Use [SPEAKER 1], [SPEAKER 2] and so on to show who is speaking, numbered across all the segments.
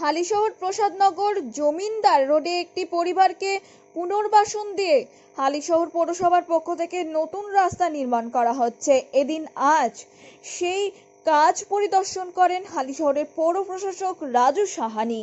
[SPEAKER 1] হালিশহর প্রসাদনগর জমিনদার রোডে একটি পরিবারকে পুনর্বাসন দিয়ে হালিশহর পৌরসভার পক্ষ থেকে নতুন রাস্তা নির্মাণ করা হচ্ছে। এদিন আজ সেই কাজ পরিদর্শন করেন হালিশহরের পৌর প্রশাসক রাজু সাহানি।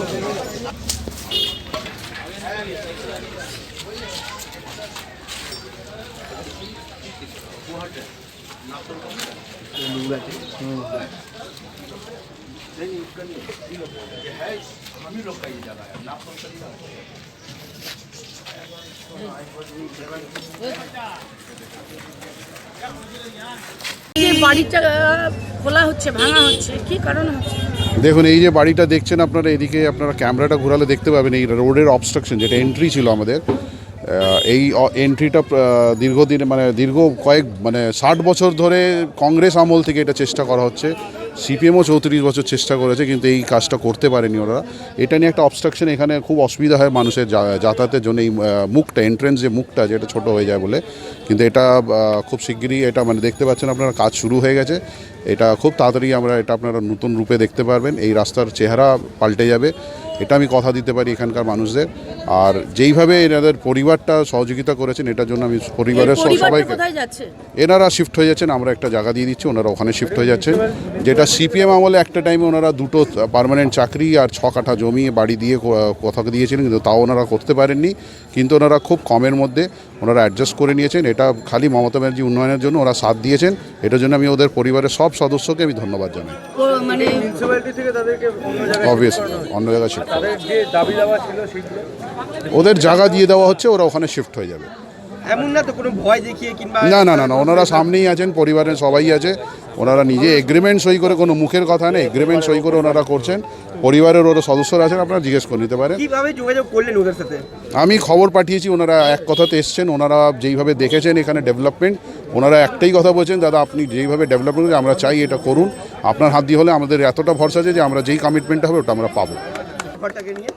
[SPEAKER 2] गए हाँ बोलो दादा अच्छा अच्छा अच्छा
[SPEAKER 3] যে বাড়িটা খোলা হচ্ছে ভাঙা হচ্ছে কি কারণ হচ্ছে
[SPEAKER 4] দেখুন, এই যে বাড়িটা দেখছেন আপনারা, এদিকে আপনারা ক্যামেরাটা ঘোরালে দেখতে পাবেন, এই রোডের অবস্ট্রাকশন যেটা এন্ট্রি ছিল আমাদের। এই এন্ট্রিটা দীর্ঘদিন মানে দীর্ঘ কয়েক মানে ষাট বছর ধরে কংগ্রেস আমল থেকে এটা চেষ্টা করা হচ্ছে। সিপিএমও চৌত্রিশ বছর চেষ্টা করেছে, কিন্তু এই কাজটা করতে পারেনি ওরা এটা নিয়ে একটা অবস্ট্রাকশন এখানে খুব অসুবিধা হয় মানুষের যাতায়াতের জন্য, এই মুখটা এন্ট্রেন্স যে মুখটা, যেটা ছোট হয়ে যায় বলে। কিন্তু এটা খুব শিগগিরই এটা মানে দেখতে পাচ্ছেন আপনারা, কাজ শুরু হয়ে গেছে। এটা খুব তাড়াতাড়ি আমরা এটা আপনারা নতুন রূপে দেখতে পারবেন। এই রাস্তার চেহারা পাল্টে যাবে। এটা আমি কথা দিতে পারি এখানকার মানুষদের। আর যেইভাবে এনাদের পরিবারটা সহযোগিতা করেছেন এটার জন্য আমি পরিবারের সব- সবাইকে এনারা শিফট হয়ে যাচ্ছেন আমরা একটা জায়গা দিয়ে দিচ্ছি ওনারা ওখানে শিফট হয়ে যাচ্ছেন। যেটা সিপিএম আমলে একটা টাইমে ওনারা দুটো পার্মানেন্ট চাকরি আর ছ কাঠা জমি বাড়ি দিয়ে কথা দিয়েছিলেন কিন্তু তাও ওনারা করতে পারেননি। কিন্তু ওনারা খুব কমের মধ্যে ওনারা অ্যাডজাস্ট করে নিয়েছেন। এটা খালি মমতা ব্যানার্জি উন্নয়নের জন্য ওরা সাথ দিয়েছেন। এটার জন্য আমি ওদের পরিবারের সব সদস্যকে আমি ধন্যবাদ জানাই।
[SPEAKER 3] ও মানে
[SPEAKER 2] মিউনিসিপ্যালিটি থেকে তাদেরকে অন্য জায়গায়
[SPEAKER 4] অবভিয়াসলি অন্য জায়গায় শিফট ওদের জায়গা দিয়ে দেওয়া হচ্ছে ওরা ওখানে শিফট হয়ে যাবে।
[SPEAKER 5] এমন না তো কোনো ভয় দেখিয়ে কিংবা
[SPEAKER 4] না না না না ওনারা সামনেই আছেন পরিবারের সবাই আছে। ওনারা নিজে এগ্রিমেন্ট সই করে কোনো মুখের কথা নেই এগ্রিমেন্ট সই করে ওনারা করছেন। পরিবারের ওরা সদস্যরা আছেন আপনারা জিজ্ঞেস করে নিতে পারেন।
[SPEAKER 5] কীভাবে যোগাযোগ করলেন ওদের সাথে?
[SPEAKER 4] আমি খবর পাঠিয়েছি ওনারা এক কথাতে এসছেন ওনারা যেইভাবে দেখেছেন এখানে ডেভেলপমেন্ট ওনারা একটাই কথা বলছেন দাদা আপনি যেইভাবে ডেভেলপমেন্ট আমরা চাই এটা করুন। আপনার হাত দিয়ে হলে আমাদের এতটা ভরসা আছে যে আমরা যেই কমিটমেন্টটা হবে ওটা আমরা পাবো।
[SPEAKER 5] ঘরটাকে নিয়ে?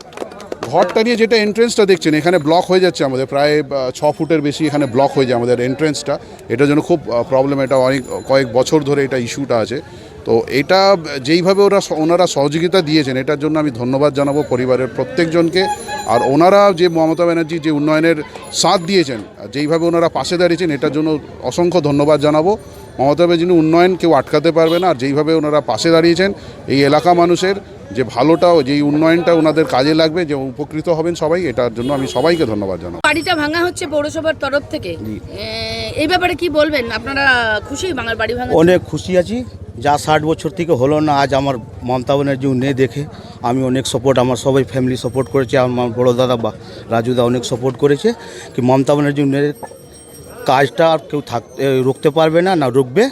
[SPEAKER 4] ঘরটা নিয়ে যেটা এন্ট্রেন্সটা দেখছেন, এখানে ব্লক হয়ে যাচ্ছে আমাদের। প্রায় ছ ফুটের বেশি এখানে ব্লক হয়ে যায় আমাদের এন্ট্রেন্সটা এটার জন্য খুব প্রবলেম এটা অনেক, কয়েক বছর ধরে এটা ইস্যুটা আছে। তো এটা, যেইভাবে ওরা ওনারা সহযোগিতা দিয়েছেন, এটার জন্য আমি ধন্যবাদ জানাব পরিবারের প্রত্যেকজনকে। আর ওনারা যে মমতা ব্যানার্জি যে উন্নয়নের সাথ দিয়েছেন যেইভাবে ওনারা পাশে দাঁড়িয়েছেন, এটার জন্য অসংখ্য ধন্যবাদ জানাব। মমতা ব্যানার্জি উন্নয়ন কেউ আটকাতে পারবে না, আর যেইভাবে ওনারা পাশে দাঁড়িয়েছেন, এই এলাকা মানুষের যে ভালোটা যেই উন্নয়নটা ওনাদের কাজে লাগবে যে উপকৃত হবেন সবাই এটার জন্য আমি সবাইকে ধন্যবাদ জানাব।
[SPEAKER 3] বাড়িটা ভাঙা হচ্ছে পৌরসভার তরফ থেকে। এই ব্যাপারে কি বলবেন? আপনারা খুশি বাঙাল বাড়ি ভাঙা?
[SPEAKER 6] অনেক খুশি আছি। যা ষাট বছর থেকে হলো না আজ আমার মমতা ব্যানার্জি নেই দেখে আমি অনেক সাপোর্ট আমার সবাই ফ্যামিলি সাপোর্ট করেছে আমার বড়ো দাদা বা রাজুদা অনেক সাপোর্ট করেছে। কি মমতা ব্যানার্জি কাজটা আর কেউ থাক রুখতে পারবে না না রুখবে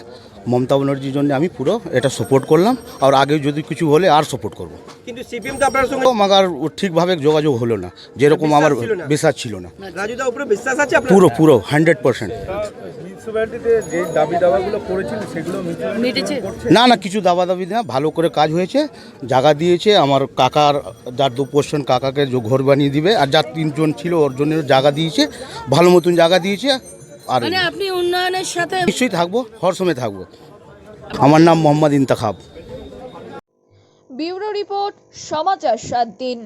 [SPEAKER 6] মমতা ব্যানার্জির জন্য আমি পুরো এটা সাপোর্ট করলাম। আর আগে যদি কিছু হলে আর সাপোর্ট করব।
[SPEAKER 5] কিন্তু সিপিএম তো আপনার সঙ্গে
[SPEAKER 6] আমার ঠিকভাবে যোগাযোগ হলো না। যেরকম আমার বিশ্বাস ছিল না?
[SPEAKER 5] রাজুদা উপরে বিশ্বাস আছে আপনার?
[SPEAKER 6] পুরো পুরো হান্ড্রেড পার্সেন্ট
[SPEAKER 2] মিউনিসিপ্যালিটিতে যে দাবি দাওয়াগুলো করেছিল সেগুলো
[SPEAKER 3] মিটেছে।
[SPEAKER 6] না না কিছু দাবা দাবি না ভালো করে কাজ হয়েছে জায়গা দিয়েছে। আমার কাকার যার দু পোর্শন কাকাকে যে ঘর বানিয়ে দিবে আর যার তিনজন ছিল ওর জন্য জায়গা দিয়েছে ভালো মতন জায়গা দিয়েছে। আর
[SPEAKER 3] মানে আপনি উন্নয়নের সাথে
[SPEAKER 6] নিশ্চয়ই থাকব হর সময় থাকব। আমার নাম মোহাম্মদ ইন্তাখাব।
[SPEAKER 1] ব্যুরো রিপোর্ট সমাচার সাত দিন।